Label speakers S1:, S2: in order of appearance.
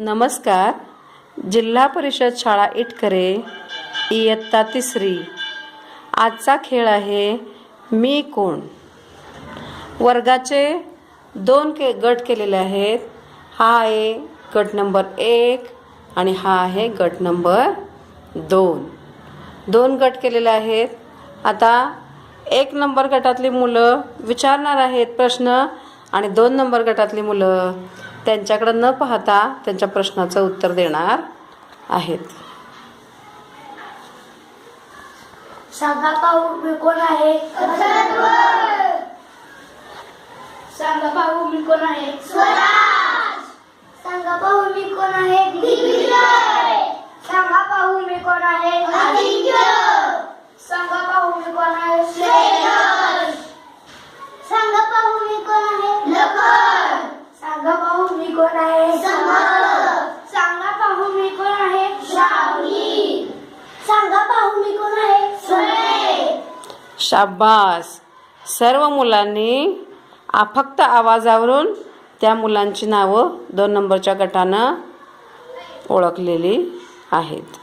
S1: नमस्कार. जिल्हा परिषद शाळा इटकरे इयत्ता तिसरी. आजचा खेळ आहे मी कोण? वर्गाचे दोन के गट केलेले आहेत. हा आहे गट नंबर एक आणि हा आहे गट नंबर दोन. दोन गट केलेले आहेत. आता एक नंबर गटातली मुलं विचारणार आहेत प्रश्न आणि दोन नंबर गटातली मुलं त्यांच्याकडं न पाहता त्यांच्या प्रश्नाचं उत्तर देणार आहेत.
S2: सांगा पाहू मी कोण आहे? सांगा पाहू मी कोण आहे? सांगा पाहू मी कोण आहे? सांगा पाहू मी कोण आहे?
S1: शाबास सर्व मुलांनी फक्त आवाजावरून त्या मुलांची नावं दोन नंबरच्या गटानं ओळखलेली आहेत.